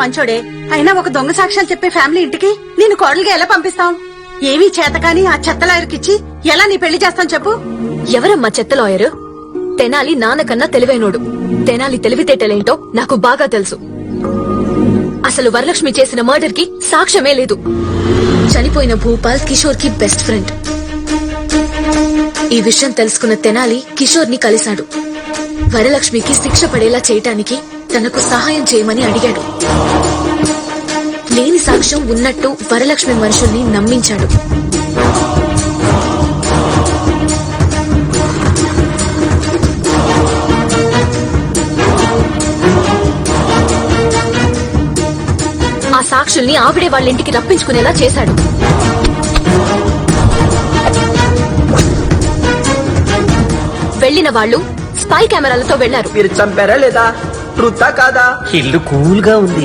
మంచోడే అయినా ఒక దొంగ సాక్ష్యాలు చెప్పే ఫ్యామిలీ ఇంటికి నేను కోడలుగా ఎలా పంపిస్తాం? ఏమీ చేతకాని ఆ చెత్త లాయర్కిచ్చి ఎలా నీ పెళ్ళి చేస్తాం చెప్పు? ఎవరమ్మా చెత్త లాయర్? తెనాలి నాన్నకన్నా తెలివైనోడు. తెనాలి తెలివితేటలేంటో నాకు బాగా తెలుసు. అసలు వరలక్ష్మి చేసిన మర్డర్కి సాక్ష్యమే లేదు. చనిపోయిన భూపాల్ కిషోర్కి బెస్ట్ ఫ్రెండ్. ఈ విషయం తెలుసుకున్న తెనాలి కిషోర్ని కలిశాడు. వరలక్ష్మికి శిక్ష పడేలా చేయటానికి తనకు సహాయం చేయమని అడిగాడు. లేని సాక్ష్యం ఉన్నట్టు వరలక్ష్మి మనుషుల్ని నమ్మించాడు. ఆ సాక్షుల్ని ఆవిడే వాళ్ళ ఇంటికి రప్పించుకునేలా చేశాడు. వెళ్ళిన వాళ్ళు స్పై కెమెరాలతో వెళ్ళారు మీరు చంపారా లేదా? ట్రుతా కాదా? ఇల్లు కూల్గా ఉంది.